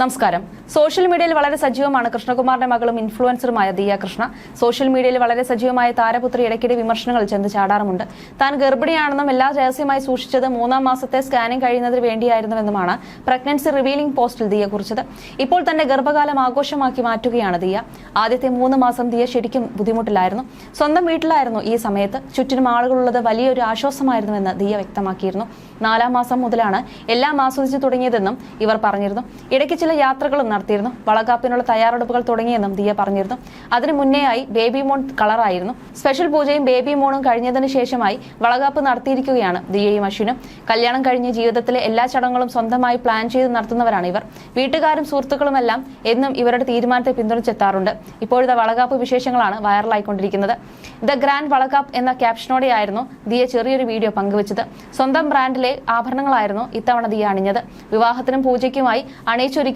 നമസ്കാരം. സോഷ്യൽ മീഡിയയിൽ വളരെ സജീവമാണ് കൃഷ്ണകുമാറിന്റെ മകളും ഇൻഫ്ലുവൻസറുമായ ദിയ കൃഷ്ണ. സോഷ്യൽ മീഡിയയിൽ വളരെ സജീവമായ താരപുത്രി ഇടയ്ക്കിടെ വിമർശനങ്ങൾ ചെന്ന് ചാടാറുമുണ്ട്. താൻ ഗർഭിണിയാണെന്നും എല്ലാ രഹസ്യമായി സൂക്ഷിച്ചത് മൂന്നാം മാസത്തെ സ്കാനിംഗ് കഴിയുന്നതിന് വേണ്ടിയായിരുന്നുവെന്നുമാണ് പ്രഗ്നൻസി റിവീലിംഗ് പോസ്റ്റിൽ ദിയ കുറിച്ചത്. ഇപ്പോൾ തന്നെ ഗർഭകാലം ആഘോഷമാക്കി മാറ്റുകയാണ് ദിയ. ആദ്യത്തെ മൂന്ന് മാസം ദിയ ശരിക്കും ബുദ്ധിമുട്ടിലായിരുന്നു. സ്വന്തം വീട്ടിലായിരുന്നു ഈ സമയത്ത്. ചുറ്റിനും ആളുകളുള്ളത് വലിയൊരു ആശ്വാസമായിരുന്നുവെന്ന് ദിയ വ്യക്തമാക്കിയിരുന്നു. നാലാം മാസം മുതലാണ് എല്ലാം ആസ്വദിച്ചു തുടങ്ങിയതെന്നും ഇവർ പറഞ്ഞിരുന്നു. ഇടയ്ക്ക് ചില യാത്രകളും നടത്തിയിരുന്നു. വളകാപ്പിനുള്ള തയ്യാറെടുപ്പുകൾ തുടങ്ങിയെന്നും ദിയ പറഞ്ഞിരുന്നു. അതിനു മുന്നേയായി ബേബി മോൺ കളറായിരുന്നു. സ്പെഷ്യൽ പൂജയും ബേബി മോണും കഴിഞ്ഞതിന് ശേഷമായി വളകാപ്പ് നടത്തിയിരിക്കുകയാണ് ദിയയും അശ്വിനും. കല്യാണം കഴിഞ്ഞ് ജീവിതത്തിലെ എല്ലാ ചടങ്ങുകളും സ്വന്തമായി പ്ലാൻ ചെയ്ത് നടത്തുന്നവരാണ് ഇവർ. വീട്ടുകാരും സുഹൃത്തുക്കളുമെല്ലാം എന്നും ഇവരുടെ തീരുമാനത്തെ പിന്തുണച്ചെത്താറുണ്ട്. ഇപ്പോഴത്തെ വളകാപ്പ് വിശേഷങ്ങളാണ് വൈറലായിക്കൊണ്ടിരിക്കുന്നത്. ദ ഗ്രാൻഡ് വളകാപ്പ് എന്ന ക്യാപ്ഷനോടെയായിരുന്നു ദിയ ചെറിയൊരു വീഡിയോ പങ്കുവച്ചത്. സ്വന്തം ബ്രാൻഡിലെ ആഭരണങ്ങളായിരുന്നു ഇത്തവണ ദിയ അണിഞ്ഞത്. വിവാഹത്തിനും പൂജയ്ക്കുമായി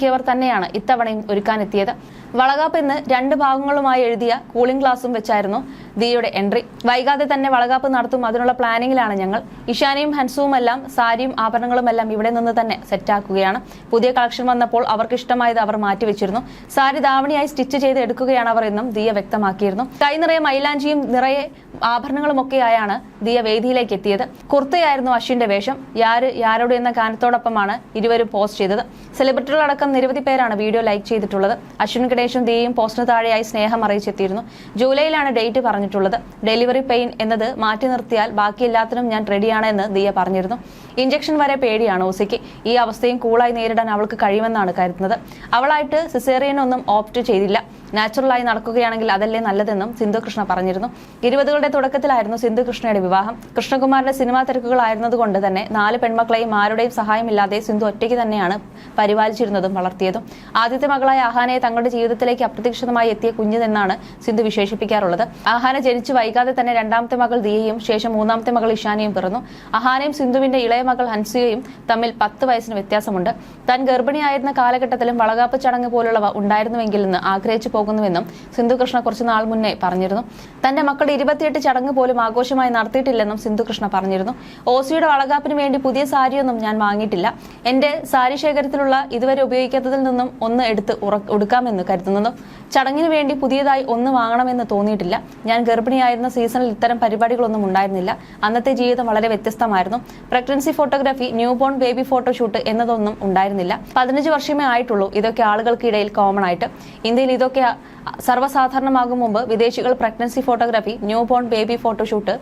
അണിയിച്ചൊരുക്കിയവർ തന്നെയാണ് ഇത്തവണയും ഒരുക്കാനെത്തിയത്. വളകാപ്പ് ഇന്ന് രണ്ട് ഭാഗങ്ങളുമായി എഴുതിയ കൂളിംഗ് ഗ്ലാസും വെച്ചായിരുന്നു ദിയയുടെ എൻട്രി. വൈകാതെ തന്നെ വളകാപ്പ് നടത്തും. അതിനുള്ള പ്ലാനിങ്ങിലാണ് ഞങ്ങൾ. ഇഷാനയും ഹൻസുവും എല്ലാം സാരിയും ആഭരണങ്ങളും എല്ലാം ഇവിടെ നിന്ന് തന്നെ സെറ്റാക്കുകയാണ് പുതിയ കളക്ഷൻ വന്നപ്പോൾ അവർക്ക് ഇഷ്ടമായത് അവർ മാറ്റിവെച്ചിരുന്നു സാരി ദാവണിയായി സ്റ്റിച്ച് ചെയ്ത് എടുക്കുകയാണ് അവർ എന്നും ദിയ വ്യക്തമാക്കിയിരുന്നു. കൈ നിറയെ മൈലാഞ്ചിയും നിറയെ ആഭരണങ്ങളുമൊക്കെയായാണ് ദിയ വേദിയിലേക്ക് എത്തിയത്. കുർത്തയായിരുന്നു അശ്വിന്റെ വേഷം. യാര് യാരോട് എന്ന ഗാനത്തോടൊപ്പമാണ് ഇരുവരും പോസ്റ്റ് ചെയ്തത്. സെലിബ്രിറ്റികളടക്കം നിരവധി പേരാണ് വീഡിയോ ലൈക്ക് ചെയ്തിട്ടുള്ളത്. അശ്വിൻ ഗണേഷും ദിയയും പോസ്റ്റിന് താഴെയായി സ്നേഹം അറിയിച്ചെത്തിയിരുന്നു. ജൂലൈയിലാണ് ഡേറ്റ് പറഞ്ഞിട്ടുള്ളത്. ഡെലിവറി പെയിൻ എന്നത് മാറ്റി നിർത്തിയാൽ ബാക്കി എല്ലാത്തിനും ഞാൻ റെഡിയാണ് എന്ന് ദിയ പറഞ്ഞിരുന്നു. ഇഞ്ചക്ഷൻ വരെ പേടിയാണ് ഓസിക്ക്. ഈ അവസ്ഥയും കൂളായി നേരിടാൻ അവൾക്ക് കഴിയുമെന്നാണ് കരുതുന്നത്. അവളായിട്ട് സിസേറിയൻ ഒന്നും ഓപ്റ്റ് ചെയ്തില്ല. നാച്ചുറലായി നടക്കുകയാണെങ്കിൽ അതല്ലേ നല്ലതെന്നും സിന്ധു കൃഷ്ണ പറഞ്ഞിരുന്നു. ഇരുപതുകളുടെ തുടക്കത്തിലായിരുന്നു സിന്ധു കൃഷ്ണയുടെ വിവാഹം. കൃഷ്ണകുമാറിന്റെ സിനിമാ തിരക്കുകളായിരുന്നതുകൊണ്ട് തന്നെ നാല് പെൺമക്കളെയും ആരുടെയും സഹായമില്ലാതെ സിന്ധു ഒറ്റയ്ക്ക് തന്നെയാണ് പരിപാലിച്ചിരുന്നതും വളർത്തിയതും. ആദ്യത്തെ മകളായ ആഹാനയെ തങ്ങളുടെ ജീവിതത്തിലേക്ക് അപ്രതീക്ഷിതമായി എത്തിയ കുഞ്ഞിതെന്നാണ് സിന്ധു വിശേഷിപ്പിക്കാറുള്ളത്. ആഹാന ജനിച്ചു വൈകാതെ തന്നെ രണ്ടാമത്തെ മകൾ ദിയയും ശേഷം മൂന്നാമത്തെ മകൾ ഇഷാനയും പിറന്നു. അഹാനയും സിന്ധുവിന്റെ ഇളയ മകൾ ഹൻസിയയും തമ്മിൽ പത്ത് വയസ്സിന് വ്യത്യാസമുണ്ട്. താൻ ഗർഭിണിയായിരുന്ന കാലഘട്ടത്തിലും വളകാപ്പ് ചടങ്ങ് പോലുള്ളവ ഉണ്ടായിരുന്നുവെങ്കിൽ എന്ന് ആഗ്രഹിച്ചു പോകുന്നുവെന്നും സിന്ധുകൃഷ്ണ കുറച്ചു നാൾ മുന്നേ പറഞ്ഞിരുന്നു. തന്റെ മക്കളുടെ ഇരുപത്തിയെട്ട് ചടങ്ങ് പോലും ആഘോഷമായി നടത്തിയിട്ടില്ലെന്നും സിന്ധുകൃഷ്ണ പറഞ്ഞിരുന്നു. ഓസിയുടെ വളകാപ്പിന് വേണ്ടി പുതിയ സാരിയൊന്നും ഞാൻ വാങ്ങിയിട്ടില്ല. എന്റെ സാരി ശേഖരത്തിലുള്ള ഇതുവരെ ഉപയോഗിക്കാത്തതിൽ നിന്നും ഒന്ന് എടുത്ത് ഉടുക്കാമെന്ന് കരുതുന്നു. ചടങ്ങിന് വേണ്ടി പുതിയതായി ഒന്ന് വാങ്ങണമെന്ന് തോന്നിയിട്ടില്ല. ഞാൻ ഗർഭിണിയായിരുന്ന സീസണിൽ ഇത്തരം പരിപാടികളൊന്നും ഉണ്ടായിരുന്നില്ല. അന്നത്തെ ജീവിതം വളരെ വ്യത്യസ്തമായിരുന്നു. Pregnancy photography newborn baby photoshoot എന്നതൊന്നും ഉണ്ടായിരുന്നില്ല. പതിനഞ്ച് വർഷമേ ആയിട്ടുള്ളൂ ഇതൊക്കെ ആളുകൾക്കിടയിൽ കോമൺ ആയിട്ട്. ഇന്ത്യയിൽ ഇതൊക്കെ സർവസാധാരണമാകും മുമ്പ് വിദേശികൾ pregnancy photography newborn baby photoshoot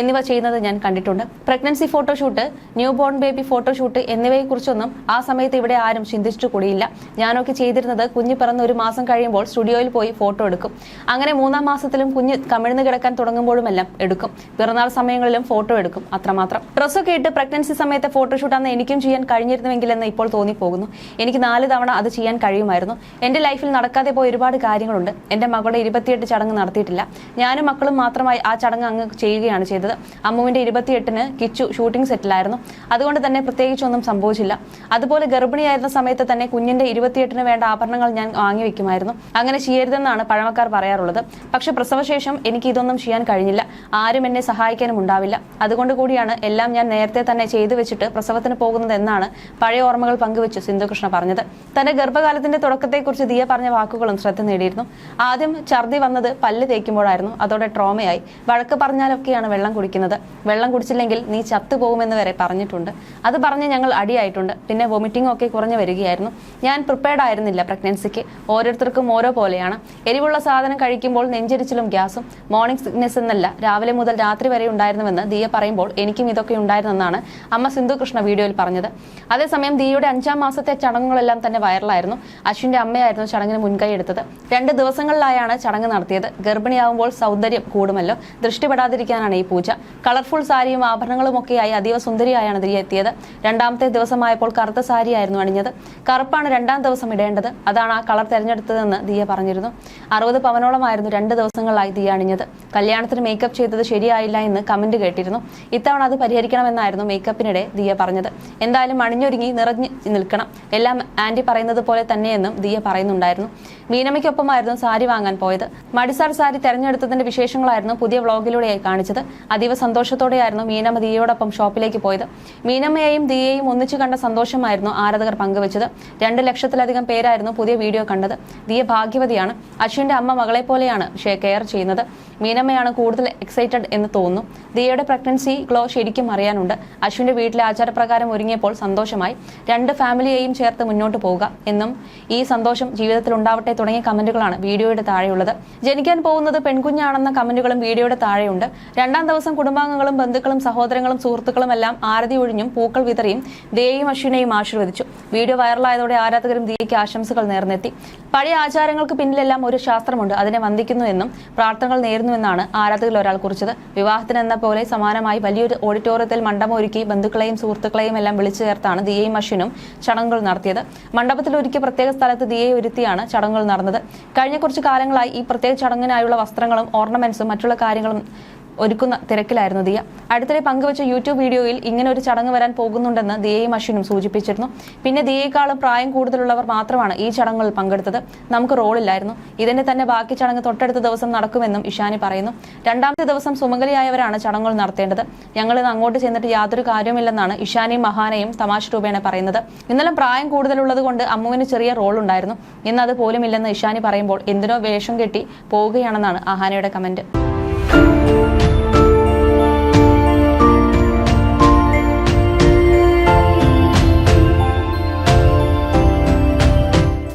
എന്നിവ ചെയ്യുന്നത് ഞാൻ കണ്ടിട്ടുണ്ട്. Pregnancy photoshoot newborn baby photoshoot എന്നിവയെക്കുറിച്ചൊന്നും ആ സമയത്ത് ഇവിടെ ആരും ചിന്തിച്ചിട്ട് കൂടിയില്ല. ഞാനൊക്കെ ചെയ്തിരുന്നത് കുഞ്ഞ് പിറന്ന് ഒരു മാസം കഴിയുമ്പോൾ സ്റ്റുഡിയോയിൽ പോയി ഫോട്ടോ എടുക്കും. അങ്ങനെ മൂന്നാം മാസത്തിലും കുഞ്ഞ് കമിഴ്ന്ന് കിടക്കാൻ തുടങ്ങുമ്പോഴുമെല്ലാം എടുക്കും. പിറന്നാൾ സമയങ്ങളിലും ഫോട്ടോ എടുക്കും അത്രമാത്രം. ഡ്രസ്സൊക്കെ ഇട്ട് പ്രഗ്നൻസി സമയത്തെ ഫോട്ടോഷൂട്ട് അന്ന് എനിക്കും ചെയ്യാൻ കഴിഞ്ഞിരുന്നുവെങ്കിലെന്ന് ഇപ്പോൾ തോന്നിപ്പോകുന്നു. എനിക്ക് നാല് തവണ അത് ചെയ്യാൻ കഴിയുമായിരുന്നു. എന്റെ ലൈഫിൽ നടക്കാതെ പോയ ഒരുപാട് കാര്യങ്ങളുണ്ട്. എന്റെ മകളുടെ ഇരുപത്തിയെട്ട് ചടങ്ങ് നടത്തിയിട്ടില്ല. ഞാനും മക്കളും മാത്രമായി ആ ചടങ്ങ് അങ്ങ് ചെയ്യുകയാണ് ചെയ്തത്. അമ്മുവിന്റെ ഇരുപത്തിയെട്ടിന് കിച്ചു ഷൂട്ടിംഗ് സെറ്റിലായിരുന്നു. അതുകൊണ്ട് തന്നെ പ്രത്യേകിച്ചൊന്നും സംഭവിച്ചില്ല. അതുപോലെ ഗർഭിണിയായിരുന്ന സമയത്ത് തന്നെ കുഞ്ഞിന്റെ ഇരുപത്തിയെട്ടിന് വേണ്ട ആഭരണങ്ങൾ ഞാൻ വാങ്ങി വെക്കുമായിരുന്നു. അങ്ങനെ ചെയ്യരുതെന്നാണ് പഴമക്കാർ പറയാറുള്ളത്. പക്ഷെ പ്രസവശേഷം എനിക്ക് ഇതൊന്നും ചെയ്യാൻ കഴിഞ്ഞില്ല. ആരും എന്നെ സഹായിക്കാനും ഉണ്ടാവില്ല. അതുകൊണ്ട് കൂടിയാണ് എല്ലാം ഞാൻ നേരത്തെ തന്നെ ചെയ്തു വെച്ചിട്ട് പ്രസവത്തിന് പോകുന്നത് എന്നാണ് പഴയ ഓർമ്മകൾ പങ്കുവെച്ച് സിന്ധുകൃഷ്ണ പറഞ്ഞത്. തന്റെ ഗർഭകാലത്തിന്റെ തുടക്കത്തെക്കുറിച്ച് ദിയ പറഞ്ഞ വാക്കുകളും ശ്രദ്ധ നേടിയിരുന്നു. ആദ്യം ഛർദി വന്നത് പല്ല് തേക്കുമ്പോഴായിരുന്നു. അതോടെ ട്രോമയായി. വഴക്ക് പറഞ്ഞാലൊക്കെയാണ് വെള്ളം കുടിക്കുന്നത്. വെള്ളം കുടിച്ചില്ലെങ്കിൽ നീ ചത്തുപോകുമെന്ന് വരെ പറഞ്ഞിട്ടുണ്ട്. അത് പറഞ്ഞ് ഞങ്ങൾ അടിയായിട്ടുണ്ട്. പിന്നെ വൊമിറ്റിംഗ് ഒക്കെ കുറഞ്ഞു വരികയായിരുന്നു. ഞാൻ പ്രിപ്പയർഡ് ആയിരുന്നില്ല പ്രഗ്നൻസിക്ക്. ഓരോരുത്തർക്കും ഓരോ പോലെയാണ്. എരിവുള്ള സാധനം കഴിക്കുമ്പോൾ നെഞ്ചരിച്ചിലും ഗ്യാസും. മോർണിംഗ് സിക്നെസ് എന്നല്ല. രാവിലെ മുതൽ രാത്രി വരെ ഉണ്ടായിരുന്നുവെന്ന് ദിയ പറയുമ്പോൾ എനിക്കും ഇതൊക്കെ ഉണ്ടായിരുന്നെന്നാണ് അമ്മ സിന്ധു കൃഷ്ണ വീഡിയോയിൽ പറഞ്ഞത്. അതേസമയം ദിയയുടെ അഞ്ചാം മാസത്തെ ചടങ്ങുകളെല്ലാം തന്നെ വൈറലായിരുന്നു. അശ്വിന്റെ അമ്മയായിരുന്നു ചടങ്ങിന് മുൻകൈ എടുത്തത്. രണ്ട് ദിവസങ്ങളിലായാണ് ചടങ്ങ് നടത്തിയത്. ഗർഭിണിയാവുമ്പോൾ സൗന്ദര്യം കൂടുമല്ലോ. ദൃഷ്ടിപ്പെടാതിരിക്കാനാണ് ഈ പൂജ. കളർഫുൾ സാരിയും ആഭരണങ്ങളുമൊക്കെയായി അതീവ സുന്ദരിയായാണ് ദിയ എത്തിയത് രണ്ടാമത്തെ ദിവസമായപ്പോൾ കറുത്ത സാരിയായിരുന്നു അണിഞ്ഞത്. കറുപ്പാണ് രണ്ടാം ദിവസം ഇടേണ്ടത്. അതാണ് ആ കളർ തിരഞ്ഞെടുത്തതെന്ന് ദിയ പറഞ്ഞിരുന്നു. അറുപത് പവനോളമായിരുന്നു രണ്ട് ദിവസങ്ങളിലായി ദിയ അണിഞ്ഞത്. കല്യാണത്തിന് മേക്കപ്പ് ചെയ്തത് ശരിയായില്ല എന്ന് കമന്റ് കേട്ടിരുന്നു. ഇത്തവണ അത് പരിഹരിക്കണമെന്നായിരുന്നു മേക്കപ്പിനിടെ ദിയ പറഞ്ഞത്. എന്തായാലും അണിഞ്ഞൊരുങ്ങി നിറഞ്ഞു നിൽക്കണം. എല്ലാം ആന്റി പറയുന്നത് പോലെ തന്നെയെന്നും ദിയ പറയുന്നുണ്ടായിരുന്നു. മീനമ്മയ്ക്കൊപ്പമായിരുന്നു സാരി വാങ്ങാൻ പോയത്. മടിസാർ സാരി തെരഞ്ഞെടുത്തതിന്റെ വിശേഷങ്ങളായിരുന്നു പുതിയ വ്ളോഗിലൂടെയായി കാണിച്ചത്. അതീവ സന്തോഷത്തോടെയായിരുന്നു മീനമ്മ ദിയയോടൊപ്പം ഷോപ്പിലേക്ക് പോയത്. മീനമ്മയെയും ദിയയെയും ഒന്നിച്ചു കണ്ട സന്തോഷമായിരുന്നു ആരാധകർ പങ്കുവച്ചത്. രണ്ട് ലക്ഷത്തിലധികം പേരായിരുന്നു പുതിയ വീഡിയോ കണ്ടത്. ദിയ ഭാഗ്യവതിയാണ്. അശ്വിന്റെ അമ്മ മകളെ പോലെയാണ് കെയർ ചെയ്യുന്നത്. മീനമ്മയാണ് കൂടുതൽ എക്സൈറ്റഡ് എന്ന് തോന്നുന്നു. ദിയയുടെ പ്രഗ്നൻസി ഗ്ലോ ശരിക്കും അറിയാനുണ്ട്. അശ്വിന്റെ വീട്ടിലെ ആചാരപ്രകാരം ഒരുങ്ങിയപ്പോൾ സന്തോഷമായി. രണ്ട് ഫാമിലിയെയും ചേർത്ത് മുന്നോട്ട് പോവുക എന്നും ഈ സന്തോഷം ജീവിതത്തിൽ ഉണ്ടാവട്ടെ തുടങ്ങിയ കമന്റുകളാണ് വീഡിയോയുടെ താഴെയുള്ളത്. ജനിക്കാൻ പോകുന്നത് പെൺകുഞ്ഞാണെന്ന കമന്റുകളും വീഡിയോയുടെ താഴെയുണ്ട്. രണ്ടാം ദിവസം കുടുംബാംഗങ്ങളും ബന്ധുക്കളും സഹോദരങ്ങളും സുഹൃത്തുക്കളും എല്ലാം ആരതി ഒഴിഞ്ഞും പൂക്കൾ വിതറിയും ദേയും അശ്വിനെയും ആശീർവദിച്ചു. വീഡിയോ വൈറലായതോടെ ആരാധകരും ദിയയ്ക്ക് ആശംസകൾ നേർന്നെത്തി. പഴയ ആചാരങ്ങൾക്ക് പിന്നിലെല്ലാം ഒരു ശാസ്ത്രമുണ്ട്. അതിനെ വന്ദിക്കുന്നു എന്നും പ്രാർത്ഥനകൾ നേരുന്നുവെന്നാണ് ആരാധകരിൽ ഒരാൾ കുറിച്ചത്. വിവാഹത്തിന് എന്ന പോലെ സമാനമായി വലിയൊരു ഓഡിറ്റോറിയത്തിൽ മണ്ഡപം ഒരുക്കി ബന്ധുക്കളെയും സുഹൃത്തുക്കളെയും എല്ലാം വിളിച്ചു ചേർത്താണ് ദിയയും അശ്വിനും ചടങ്ങുകൾ നടത്തിയത്. മണ്ഡപത്തിൽ ഒരുക്കി പ്രത്യേക സ്ഥലത്ത് ദിയയെ ഒരുത്തിയാണ് ചടങ്ങുകൾ നടന്നത്. കഴിഞ്ഞ കുറച്ച് കാലങ്ങളായി ഈ പ്രത്യേക ചടങ്ങിനായുള്ള വസ്ത്രങ്ങളും ഓർണമെന്റ്സും മറ്റുള്ള കാര്യങ്ങളും ഒരുക്കുന്ന തിരക്കിലായിരുന്നു ദിയ. അടുത്തിടെ പങ്കുവച്ച യൂട്യൂബ് വീഡിയോയിൽ ഇങ്ങനെ ഒരു ചടങ്ങ് വരാൻ പോകുന്നുണ്ടെന്ന് ദിയയും അശ്വിനും സൂചിപ്പിച്ചിരുന്നു. പിന്നെ ദിയയെക്കാളും പ്രായം കൂടുതലുള്ളവർ മാത്രമാണ് ഈ ചടങ്ങുകളിൽ പങ്കെടുത്തത്. നമുക്ക് റോളില്ലായിരുന്നു. ഇതിന്റെ തന്നെ ബാക്കി ചടങ്ങ് തൊട്ടടുത്ത ദിവസം നടക്കുമെന്നും ഇഷാനി പറയുന്നു. രണ്ടാമത്തെ ദിവസം സുമംഗലിയായവരാണ് ചടങ്ങുകൾ നടത്തേണ്ടത്. ഞങ്ങൾ ഇന്ന് അങ്ങോട്ട് ചെന്നിട്ട് യാതൊരു കാര്യവുമില്ലെന്നാണ് ഇഷാനിയും മഹാനയും തമാശ രൂപേണ പറയുന്നത്. ഇന്നലെ പ്രായം കൂടുതലുള്ളത് കൊണ്ട് അമ്മുവിന് ചെറിയ റോൾ ഉണ്ടായിരുന്നു ഇന്ന് അത് പോലും ഇല്ലെന്ന് ഇഷാനി പറയുമ്പോൾ എന്തിനോ വേഷം കെട്ടി പോവുകയാണെന്നാണ് അഹാനയുടെ കമന്റ്.